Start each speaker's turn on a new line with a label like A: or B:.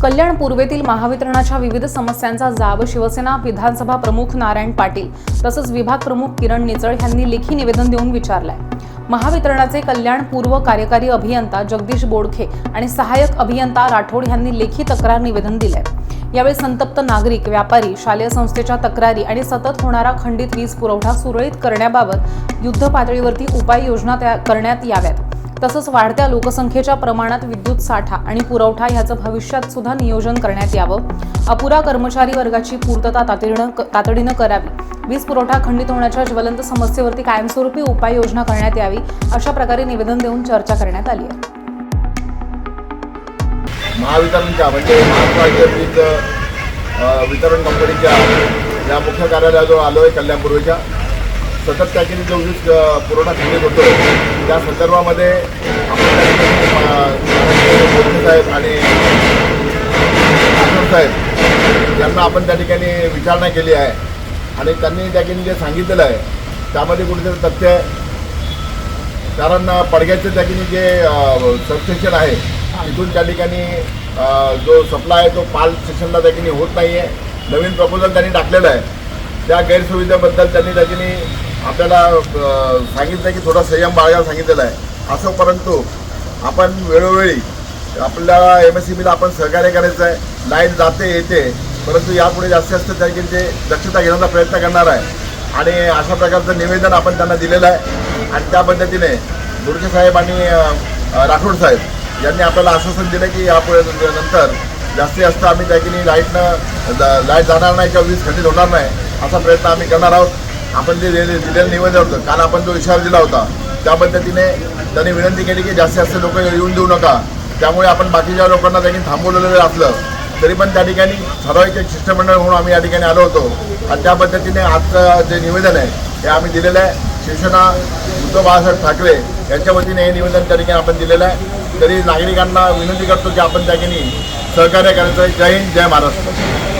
A: कल्याण पूर्वेतील महावितरणाच्या विविध समस्यांचा जाब शिवसेना विधानसभा प्रमुख नारायण पाटील तसंच विभाग प्रमुख किरण निचळ यांनी लेखी निवेदन देऊन विचारलाय. महावितरणाचे कल्याण पूर्व कार्यकारी अभियंता जगदीश बोडखे आणि सहाय्यक अभियंता राठोड यांनी लेखी तक्रार निवेदन दिले यावेळी संतप्त नागरिक व्यापारी शालेय संस्थेच्या तक्रारी आणि सतत होणारा खंडित वीज पुरवठा सुरळीत करण्याबाबत युद्ध पातळीवरती उपाययोजना करण्यात याव्यात. तसंच वाढत्या लोकसंख्येच्या प्रमाणात विद्युत साठा आणि पुरवठा ह्याचं भविष्यात सुद्धा नियोजन करण्यात यावं. अपुरा कर्मचारी वर्गाची पूर्तता तातडीनं तातडीनं करावी. वीज पुरवठा खंडित होण्याच्या ज्वलंत समस्येवरती कायमस्वरूपी उपाययोजना करण्यात यावी अशा प्रकारे निवेदन देऊन चर्चा करण्यात आली आहे.
B: महावितरणच्या म्हणजे महाराष्ट्र वीज वितरण कंपनीच्या या मुख्य कार्यालयाजवळ आलो आहे कल्याणपूर्वीच्या सतत काहीतरी जो वीज पुरवठा खंडित होतो त्या संदर्भामध्ये आपण साहेब आणि साहेब यांना आपण त्या ठिकाणी विचारणा केली आहे. आणि त्यांनी त्या ठिकाणी जे सांगितलेलं आहे त्यामध्ये कुठेतरी तथ्य आहे. कारण पडग्याचं त्या ठिकाणी जे सबस्टेशन आहे तिथून त्या ठिकाणी जो सप्लाय आहे तो पाल स्टेशनला त्या ठिकाणी होत नाही आहे नवीन प्रपोजल त्यांनी टाकलेलं आहे. त्या गैरसुविधेबद्दल त्यांनी त्या ठिकाणी आपल्याला सांगितलं की थोडा संयम बाळगायला सांगितलेला आहे. असं परंतु आपण वेळोवेळी आपल्याला एम एस सी बीला आपण सहकार्य करायचं आहे. लाइट जाते येते. परंतु यापुढे जास्तीत जास्त त्यांची ते दक्षता घेण्याचा प्रयत्न करणार आहे. आणि अशा प्रकारचं निवेदन आपण त्यांना दिलेलं आहे. आणि त्या पद्धतीने बुडके साहेब आणि राठोड साहेब यांनी आपल्याला आश्वासन दिलं की यापुढे नंतर जास्तीत जास्त आम्ही त्या ठिकाणी लाईटनं लाइट जाणार नाही किंवा वीज खंडित होणार नाही असा प्रयत्न आम्ही करणार आहोत. आपण जे दिलेलं निवेदन होतं काल आपण जो इशारा दिला होता त्या पद्धतीने त्यांनी विनंती केली की जास्तीत जास्त लोक येऊन देऊ नका. त्यामुळे आपण बाकीच्या लोकांना त्यांनी थांबवलेलं असलं तरी पण त्या ठिकाणी ठराविक एक शिष्टमंडळ म्हणून आम्ही या ठिकाणी आलो होतो. आणि त्या पद्धतीने आजचं जे निवेदन आहे हे आम्ही दिलेलं आहे. शिवसेना उद्धव बाळासाहेब ठाकरे यांच्या वतीने हे निवेदन त्या ठिकाणी आपण दिलेलं आहे. तरी नागरिकांना विनंती करतो की आपण त्या ठिकाणी सहकार्य करायचं आहे. जय हिंद जय महाराष्ट्र.